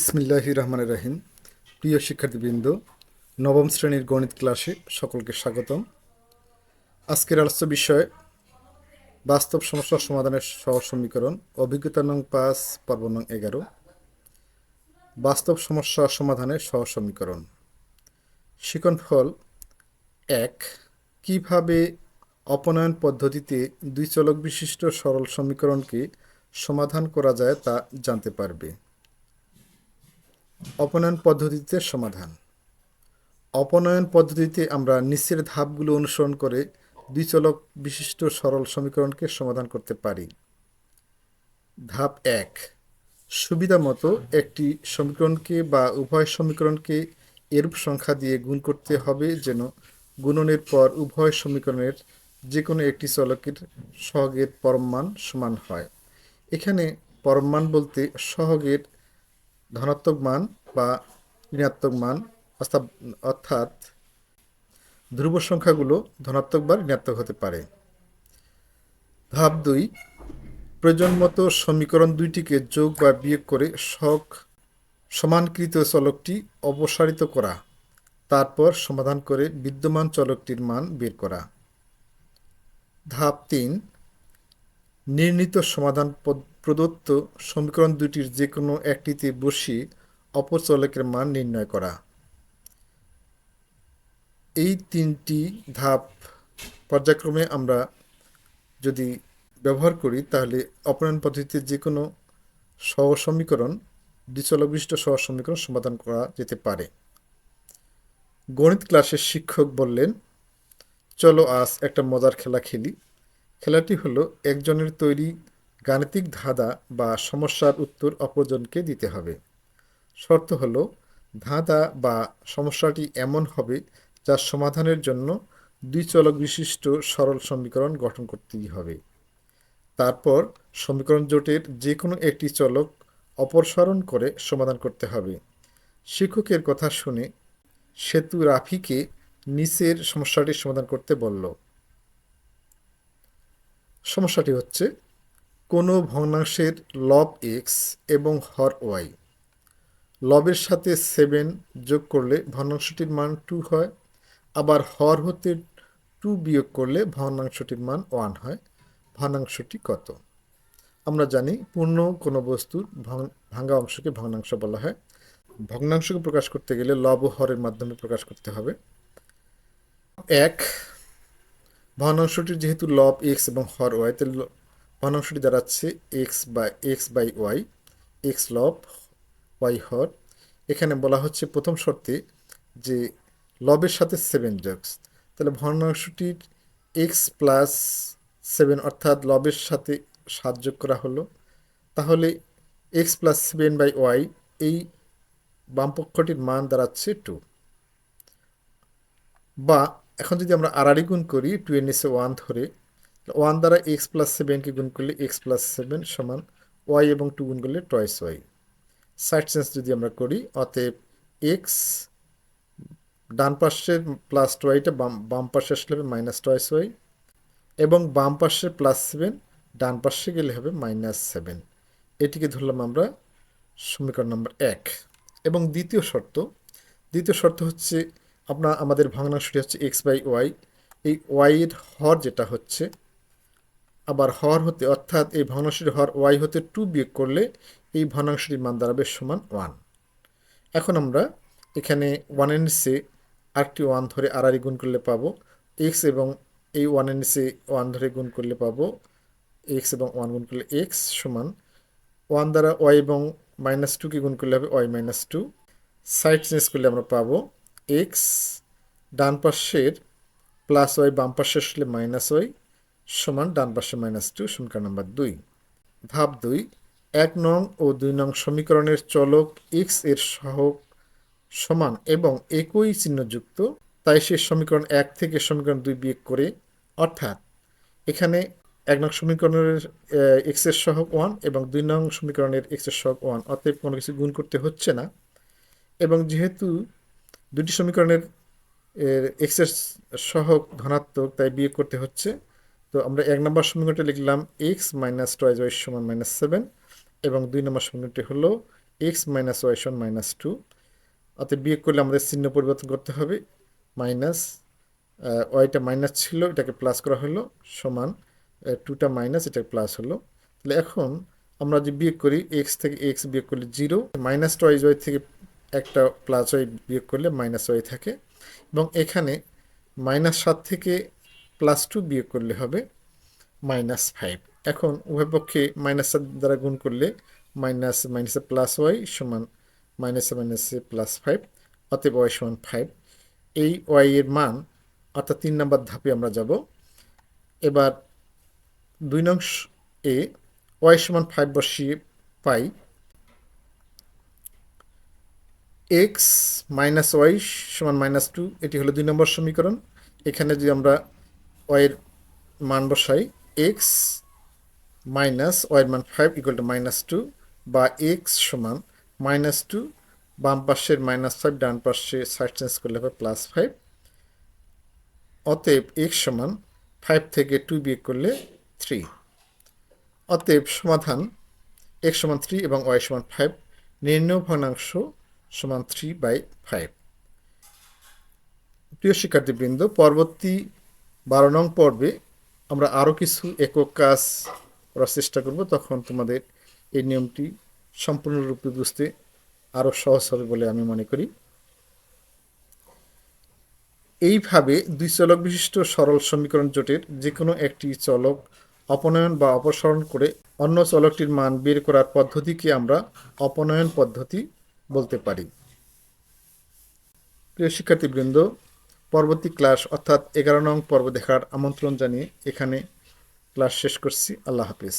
ইসমিল্লাহ রহমান রাহিম। প্রিয় শিক্ষার্থীবৃন্দ, নবম শ্রেণির গণিত ক্লাসে সকলকে স্বাগতম। আজকের আলোচ্য বিষয়, বাস্তব সমস্যা সমাধানের সহজ সমীকরণ, অভিজ্ঞতা নং পাঁচ, পর্ব নং এগারো। বাস্তব সমস্যা সমাধানের সহজ সমীকরণ। শিকন ফল এক, কীভাবে অপনয়ন পদ্ধতিতে দুই চলক বিশিষ্ট সরল সমীকরণকে সমাধান করা যায় তা জানতে পারবে। অপনয়ন পদ্ধতিতে সমাধান। অপনয়ন পদ্ধতিতে আমরা নিচের ধাপগুলো অনুসরণ করে দুই চলক বিশিষ্ট সরল সমীকরণকে সমাধান করতে পারি। ধাপ এক, সুবিধা মতো একটি সমীকরণকে বা উভয় সমীকরণকে এরূপ সংখ্যা দিয়ে গুণ করতে হবে যেন গুণনের পর উভয় সমীকরণের যে কোনো একটি চলকের সহগের পরমমান সমান হয়। এখানে পরমমান বলতে সহগের ধনাত্মক মান বা ঋণাত্মক মান অর্থাৎ অর্থাৎ ধ্রুব সংখ্যাগুলো ধনাত্মক বা ঋণাত্মক হতে পারে। ধাপ দুই প্রয়োজন মতো সমীকরণ দুইটিকে যোগ বা বিয়োগ করে শখ সমানকৃত চলকটি অপসারিত করা, তারপর সমাধান করে বিদ্যমান চলকটির মান বের করা। ধাপ তিন, নির্ণীত সমাধান পদ- প্রদত্ত সমীকরণ দুটির যে কোনো একটিতে বসিয়ে অপর চলকের মান নির্ণয় করা। এই তিনটি ধাপ পর্যায়ক্রমে আমরা যদি ব্যবহার করি, তাহলে অপনয়ন পদ্ধতিতে যে কোনো সহ সমীকরণ দ্বিচলক বিশিষ্ট সহ সমীকরণ সমাধান করা যেতে পারে। গণিত ক্লাসের শিক্ষক বললেন, চলো আজ একটা মজার খেলা খেলি। খেলাটি হলো একজনের তৈরি গাণিতিক ধাঁধা বা সমস্যার উত্তর অপরজনকে দিতে হবে। শর্ত হলো, ধাঁধা বা সমস্যাটি এমন হবে যার সমাধানের জন্য দুই চলক বিশিষ্ট সরল সমীকরণ গঠন করতেই হবে। তারপর সমীকরণ জোটের যে কোনো একটি চলক অপসারণ করে সমাধান করতে হবে। শিক্ষকের কথা শুনে সেতু রাফিকে নিচের সমস্যাটি সমাধান করতে বলল। সমস্যাটি হচ্ছে কোনো ভগ্নাংশের লব এক্স এবং হর ওয়াই লবের সাথে সেভেন যোগ করলে ভগ্নাংশটির মান টু হয়, আবার হর হতে টু বিয়োগ করলে ভগ্নাংশটির মান ওয়ান হয়, ভগ্নাংশটি কত? আমরা জানি পূর্ণ কোনো বস্তুর ভং- ভাঙ্গা অংশকে ভগ্নাংশ বলা হয়। ভগ্নাংশকে প্রকাশ করতে গেলে লব হরের মাধ্যমে প্রকাশ করতে হবে। এক, ভগ্নাংশটির যেহেতু লব এক্স এবং হর ওয়াই তাহলে ল- ভগ্নাংশটি দাঁড়াচ্ছে x by x by y, x লব, ওয়াই হর এখানে বলা হচ্ছে প্রথম শর্তে যে লবের সাথে সেভেন যোগ তাহলে ভগ্নাংশটির এক্স প্লাস সেভেন অর্থাৎ লবের সাথে সাত যোগ করা হলো। তাহলে x plus seven by y, এই বামপক্ষটির মান দাঁড়াচ্ছে টু। বা এখন যদি আমরা আড়াআড়ি গুণ করি, টু এন এসে ওয়ান ধরে ওয়ান দ্বারা এক্স প্লাস সেভেনকে গুণ করলে এক্স প্লাস সেভেন সমান ওয়াই এবং টু গুণ করলে টয়েস ওয়াই। সাইড চেঞ্জ যদি আমরা করি, অতএব এক্স ডান পাশের প্লাস ওয়াইটা বাম বাম পাশে আসলে হবে মাইনাস টয়েস ওয়াই এবং বাম পাশে প্লাস সেভেন, ডান পাশে গেলে হবে মাইনাস সেভেন। এটিকে ধরলাম আমরা সমীকরণ নম্বর এক। এবং দ্বিতীয় শর্ত দ্বিতীয় শর্ত হচ্ছে আপনার, আমাদের ভগ্নাংশটি হচ্ছে এক্স বাই ওয়াই। এই ওয়াইয়ের হর যেটা হচ্ছে আবার হর হতে অর্থাৎ এই ভগ্নাংশটির হর ওয়াই হতে টু বিয়োগ করলে এই ভগ্নাংশটির মান দাঁড়াবে সমান ওয়ান। এখন আমরা এখানে ওয়ানের নিচে আরেকটি ওয়ান ধরে আড়াআড়ি গুণ করলে পাবো এক্স এবং এই ওয়ানের নিচে ওয়ান ধরে গুণ করলে পাবো এক্স এবং ওয়ান গুণ করলে এক্স সমান ওয়ান দ্বারা ওয়াই এবং মাইনাস টুকে গুণ করলে হবে y minus two. Side change করলে আমরা পাবো এক্স, ডান পাশের প্লাস ওয়াই, বাম পাশে আসলে মাইনাস ওয়াই সমান ডান পাশে মাইনাস টু সমীকরণ নাম্বার দুই। ধাপ দুই, এক নং ও দুই নং সমীকরণের চলক এক্সের সহক সমান এবং একই চিহ্নযুক্ত, তাই সে সমীকরণ এক থেকে সমীকরণ দুই বিয়োগ করে, অর্থাৎ এখানে এক নং সমীকরণের এক্সের সহগ ওয়ান এবং দুই নং সমীকরণের এক্সের সহগ ওয়ান অতএব কোনো কিছু গুণ করতে হচ্ছে না। এবং যেহেতু দুটি সমীকরণের এক্সের সহগ ধনাত্মক, তাই বিয়োগ করতে হচ্ছে। তো আমরা এক নম্বর সমীকরণটা লিখলাম এক্স মাইনাস টয়েস ওয়াই সমান মাইনাস সেভেন এবং দুই নম্বর সমীকরণটি হলো এক্স মাইনাস ওয়াই সমান মাইনাস টু অতএব বিয়োগ করলে আমাদের চিহ্ন পরিবর্তন করতে হবে। মাইনাস ওয়াইটা মাইনাস ছিল, এটাকে প্লাস করা হলো, সমান টুটা মাইনাস এটা প্লাস হলো। তাহলে এখন আমরা যদি বিয়োগ করি এক্স থেকে এক্স বিয়োগ করলে জিরো মাইনাস টয়েস ওয়াই থেকে একটা প্লাস ওয়াই বিয়োগ করলে মাইনাস ওয়াই থাকে। এবং এখানে মাইনাস সাত থেকে প্লাস টু বিয়োগ করলে হবে মাইনাস ফাইভ এখন উভয় পক্ষে মাইনাস দ্বারা গুণ করলে মাইনাস মাইনাসে প্লাস ওয়াই সমান মাইনাসে মাইনাসে প্লাস ফাইভ অতএব ওয়াই সমান ফাইভ এই ওয়াই এর মান, অর্থাৎ তিন নম্বর ধাপে আমরা যাব। এবার দুই নং এ ওয়াই সমান ফাইভ বসিয়ে পাই। এক্স মাইনাস ওয়াই সমান মাইনাস টু এটি হলো দুই নম্বর সমীকরণ। এখানে যদি আমরা ওয়াইয়ের মান বসাই এক্স মাইনাস ওয়াইয়ের মান five equal to minus two বা এক্স সমান মাইনাস টু বাম পাশের মাইনাস ফাইভ ডান পাশে সাইড চেঞ্জ করলে হবে প্লাস ফাইভ অতএব এক্স সমান ফাইভ থেকে টু বিয়োগ করলে থ্রি অতএব সমাধান এক্স সমান থ্রি এবং ওয়াই সমান ফাইভ নির্ণয় ভগ্নাংশ সমান থ্রি বাই ফাইভ প্রিয় শিক্ষার্থীবৃন্দ, পরবর্তী বারো নং পর্বে আমরা আরও কিছু একক কাজ করার চেষ্টা করব, তখন তোমাদের এই নিয়মটি সম্পূর্ণরূপে বুঝতে আরও সহজ হবে বলে আমি মনে করি। এইভাবে দুই চলক বিশিষ্ট সরল সমীকরণ জোটের যে কোনো একটি চলক অপনয়ন বা অপসারণ করে অন্য চলকটির মান বের করার পদ্ধতিকে আমরা অপনয়ন পদ্ধতি বলতে পারি। প্রিয় শিক্ষার্থীবৃন্দ পরবর্তী ক্লাস অর্থাৎ এগারো নং পর্ব দেখার আমন্ত্রণ জানিয়ে এখানে ক্লাস শেষ করছি। আল্লাহ হাফিজ।